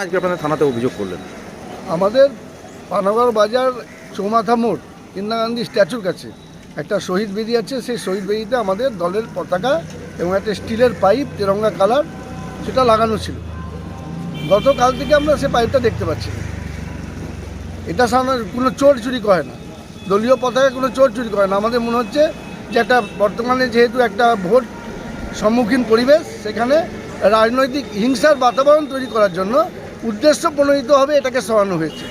আজকে থানাতে অভিযোগ করলেন। আমাদের পানাগড় বাজার চৌমাথা মোড়, ইন্দিরা গান্ধী স্ট্যাচুর কাছে একটা শহীদ বেদি আছে। সেই শহীদ বেদিতে আমাদের দলের পতাকা এবং একটা স্টিলের পাইপ তেরঙ্গা কালার সেটা লাগানো ছিল। গতকাল থেকে আমরা সেই পাইপটা দেখতে পাচ্ছি এটা সাধারণত কোনো চোর চুরি করে না। দলীয় পতাকা কোনো চোর চুরি করে না। আমাদের মনে হচ্ছে যে একটা বর্তমানে যেহেতু একটা ভোট সম্মুখীন পরিবেশ, সেখানে রাজনৈতিক হিংসার বাতাবরণ তৈরি করার জন্য উদ্দেশ্য প্রণোদিতভাবে এটাকে সরানো হয়েছে।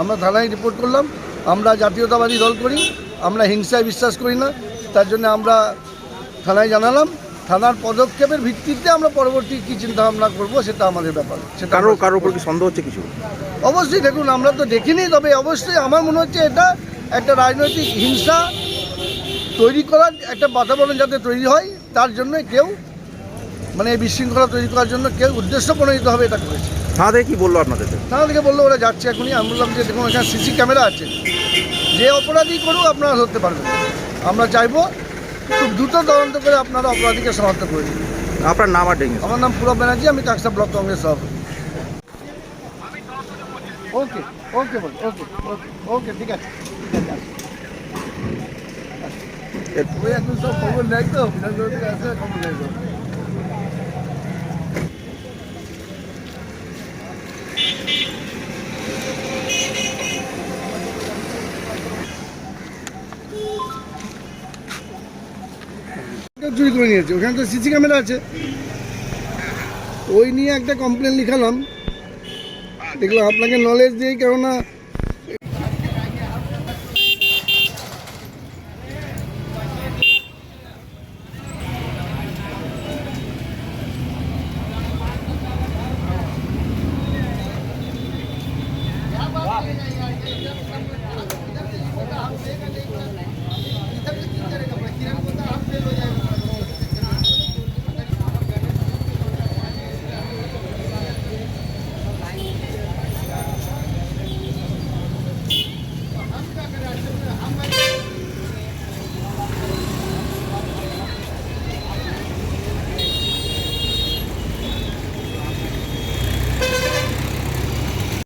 আমরা থানায় রিপোর্ট করলাম আমরা জাতীয়তাবাদী দল করি আমরা হিংসায় বিশ্বাস করি না তার জন্য আমরা থানায় জানালাম থানার পদক্ষেপের ভিত্তিতে আমরা পরবর্তী কী চিন্তাভাবনা করব সেটা আমাদের ব্যাপার। সেটা কারোর কারোর উপর কি সন্দেহ হচ্ছে কিছু? অবশ্যই দেখুন আমরা তো দেখিনি তবে অবশ্যই আমার মনে হচ্ছে এটা একটা রাজনৈতিক হিংসা তৈরি করার একটা বাতাবরণ যাতে তৈরি হয় তার জন্য কেউ মানে এই বিশৃঙ্খলা তৈরি করার জন্য কেউ উদ্দেশ্য প্রণোদিতভাবে এটা করেছে। থেকে কি বলল আপনাদের? থেকে বলল ওরা যাচ্ছে এখনই। আমি বললাম যে দেখুন এখানে সিসি ক্যামেরা আছে। যে অপরাধী করুক আপনারা ধরতে পারবেন। আমরা চাইব খুব দ্রুত তদন্ত করে আপনারা অপরাধীকে শনাক্ত করে দিন। আপনার নাম আর ডেঙ্গি আমার নাম পুরব ব্যানার্জি আমি কাকসা ব্লক কংগ্রেস সভাপতি। ওকে ওকে বল ওকে ওকে ওকে ঠিক আছে ঠিক আছে। ওই এখন সব খবর নেয় তো বিধানসভা থেকে খবর নেয় চুরি করে নিয়েছে। ওখানে তো সিসি ক্যামেরা আছে। ওই নিয়ে একটা কমপ্লেন লিখালাম। দেখলাম আপনাকে নলেজ দিই কেননা